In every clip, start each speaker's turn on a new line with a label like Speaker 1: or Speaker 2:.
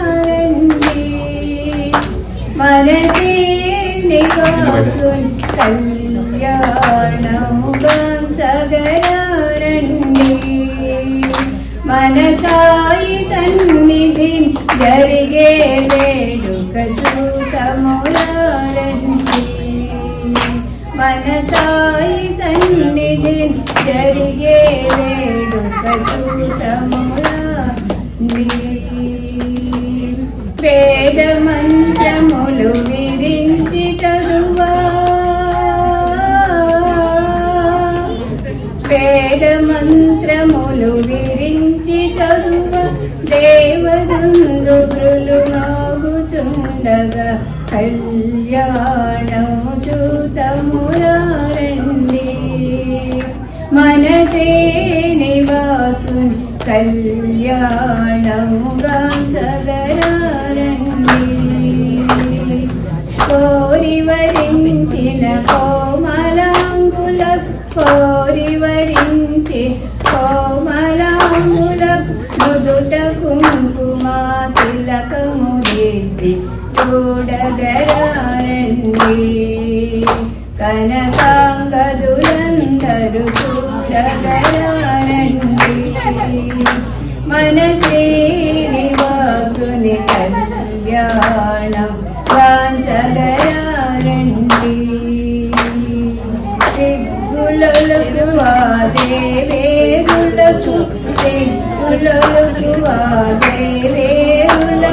Speaker 1: സകരാരണ്യേ മനസേ നിവാസുൻ കല്യാണമുഖം സകരാരണ്യേ മനസായി സന്നിധി ജരികെ വേടുക സമുരാരണ്യേ മനസായി സന്നിധി ജരികെ വേടുക కళ్యాణం చూస్తమురారండి మనసే నివాసు కళ్యాణముగా సగరారండి కోరి వరించిన కోమలాంగుల కోరి వరించి కోమలాంగుల నుదుట కుంకుమా తిలకము കൂടകരാരണ്യേ കനകാങ്കദുരന്തരു കൂടകരാരണ്യേ മനസേ നിവാസുനി കല്യാണം കാന്തകരാരണ്യേ ദിഗുലൊലുവാ ദേവേ ഗുലു ദിഗുലൊലുവാ ദേവേ ഗുലു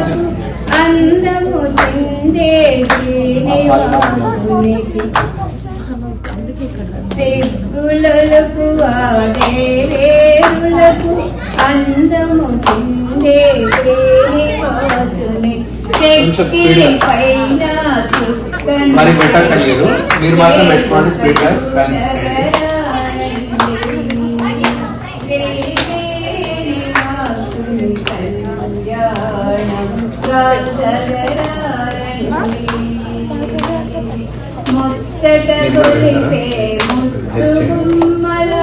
Speaker 1: సిగ్గులకు ఆడేరులకు అందము తిందే శ్రీనివాసుని చెక్కిలి పైన మరి పెట్టక్కర్లేదు.
Speaker 2: మీరు మాత్రం పెట్టుకోండి స్పీకర్ కళ్యాణం
Speaker 1: ചതുരിപ്പേ മുത്തുകുമ്മല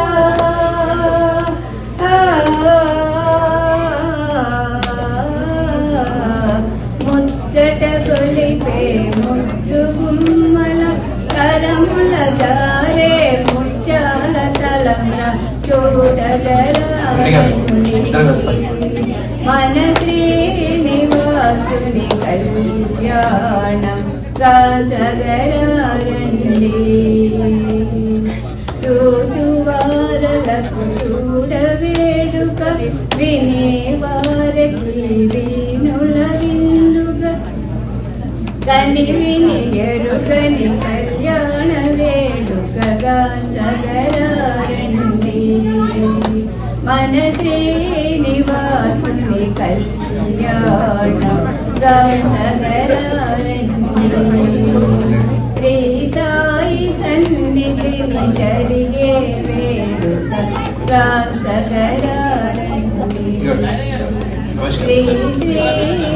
Speaker 1: മുത്തടകൊളിപ്പേ മുത്തുകുമ്മല കരമുള ദാരേ മുച്ചാല തലമ്ര മനസേ നിവാസുനി കല്യാണം കാസകരാരണ കനിവിനുളവില്ലുക കനിവിനിയരുകനി കല്യാണ വേടുക ഗാന്ധകരാരണി മനതേ നിവാസുനി കല്യാണ ഗാന്ധകരാരണി ശ്രീതായി സന്നിധി ചരികെ വേടുക